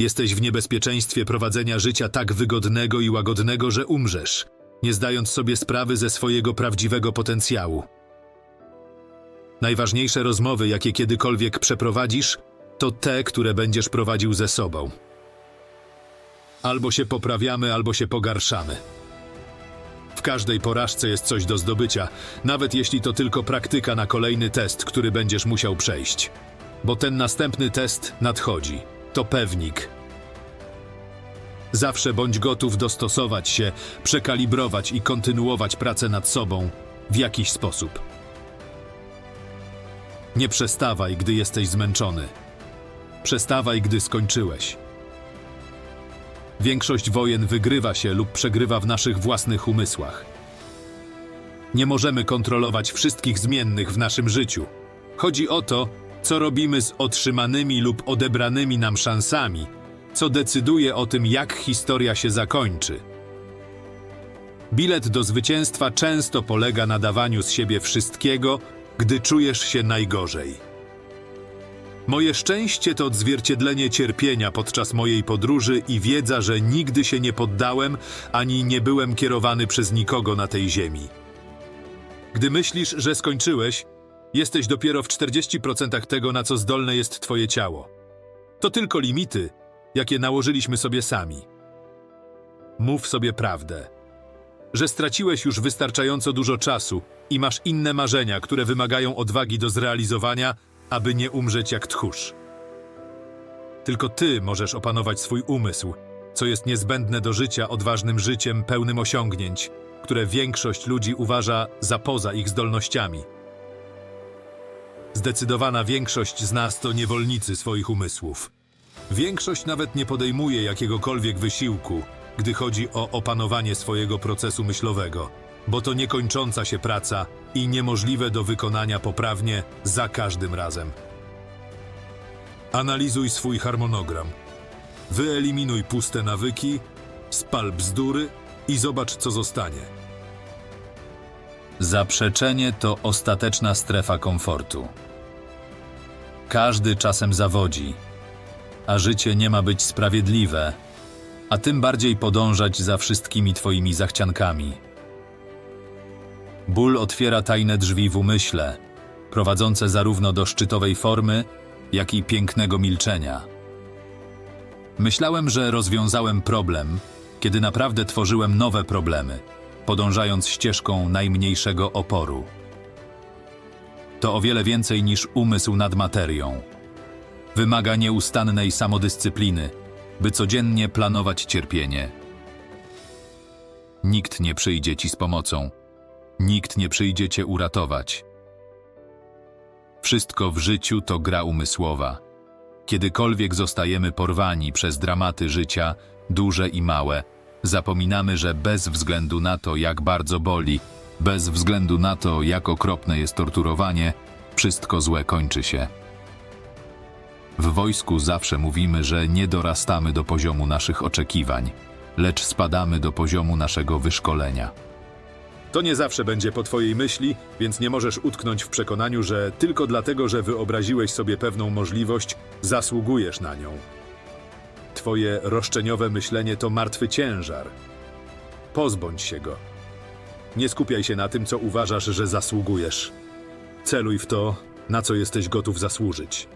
Jesteś w niebezpieczeństwie prowadzenia życia tak wygodnego i łagodnego, że umrzesz, nie zdając sobie sprawy ze swojego prawdziwego potencjału. Najważniejsze rozmowy, jakie kiedykolwiek przeprowadzisz, to te, które będziesz prowadził ze sobą. Albo się poprawiamy, albo się pogarszamy. W każdej porażce jest coś do zdobycia, nawet jeśli to tylko praktyka na kolejny test, który będziesz musiał przejść. Bo ten następny test nadchodzi. To pewnik. Zawsze bądź gotów dostosować się, przekalibrować i kontynuować pracę nad sobą w jakiś sposób. Nie przestawaj, gdy jesteś zmęczony. Przestawaj, gdy skończyłeś. Większość wojen wygrywa się lub przegrywa w naszych własnych umysłach. Nie możemy kontrolować wszystkich zmiennych w naszym życiu. Chodzi o to, co robimy z otrzymanymi lub odebranymi nam szansami, co decyduje o tym, jak historia się zakończy. Bilet do zwycięstwa często polega na dawaniu z siebie wszystkiego, gdy czujesz się najgorzej. Moje szczęście to odzwierciedlenie cierpienia podczas mojej podróży i wiedza, że nigdy się nie poddałem ani nie byłem kierowany przez nikogo na tej ziemi. Gdy myślisz, że skończyłeś, jesteś dopiero w 40% tego, na co zdolne jest Twoje ciało. To tylko limity, jakie nałożyliśmy sobie sami. Mów sobie prawdę, że straciłeś już wystarczająco dużo czasu i masz inne marzenia, które wymagają odwagi do zrealizowania, aby nie umrzeć jak tchórz. Tylko ty możesz opanować swój umysł, co jest niezbędne do życia odważnym życiem pełnym osiągnięć, które większość ludzi uważa za poza ich zdolnościami. Zdecydowana większość z nas to niewolnicy swoich umysłów. Większość nawet nie podejmuje jakiegokolwiek wysiłku, gdy chodzi o opanowanie swojego procesu myślowego, bo to niekończąca się praca i niemożliwe do wykonania poprawnie za każdym razem. Analizuj swój harmonogram. Wyeliminuj puste nawyki, spal bzdury i zobacz, co zostanie. Zaprzeczenie to ostateczna strefa komfortu. Każdy czasem zawodzi, a życie nie ma być sprawiedliwe, a tym bardziej podążać za wszystkimi Twoimi zachciankami. Ból otwiera tajne drzwi w umyśle, prowadzące zarówno do szczytowej formy, jak i pięknego milczenia. Myślałem, że rozwiązałem problem, kiedy naprawdę tworzyłem nowe problemy, podążając ścieżką najmniejszego oporu. To o wiele więcej niż umysł nad materią. Wymaga nieustannej samodyscypliny, by codziennie planować cierpienie. Nikt nie przyjdzie ci z pomocą. Nikt nie przyjdzie cię uratować. Wszystko w życiu to gra umysłowa. Kiedykolwiek zostajemy porwani przez dramaty życia, duże i małe, zapominamy, że bez względu na to, jak bardzo boli, bez względu na to, jak okropne jest torturowanie, wszystko złe kończy się. W wojsku zawsze mówimy, że nie dorastamy do poziomu naszych oczekiwań, lecz spadamy do poziomu naszego wyszkolenia. To nie zawsze będzie po Twojej myśli, więc nie możesz utknąć w przekonaniu, że tylko dlatego, że wyobraziłeś sobie pewną możliwość, zasługujesz na nią. Twoje roszczeniowe myślenie to martwy ciężar. Pozbądź się go. Nie skupiaj się na tym, co uważasz, że zasługujesz. Celuj w to, na co jesteś gotów zasłużyć.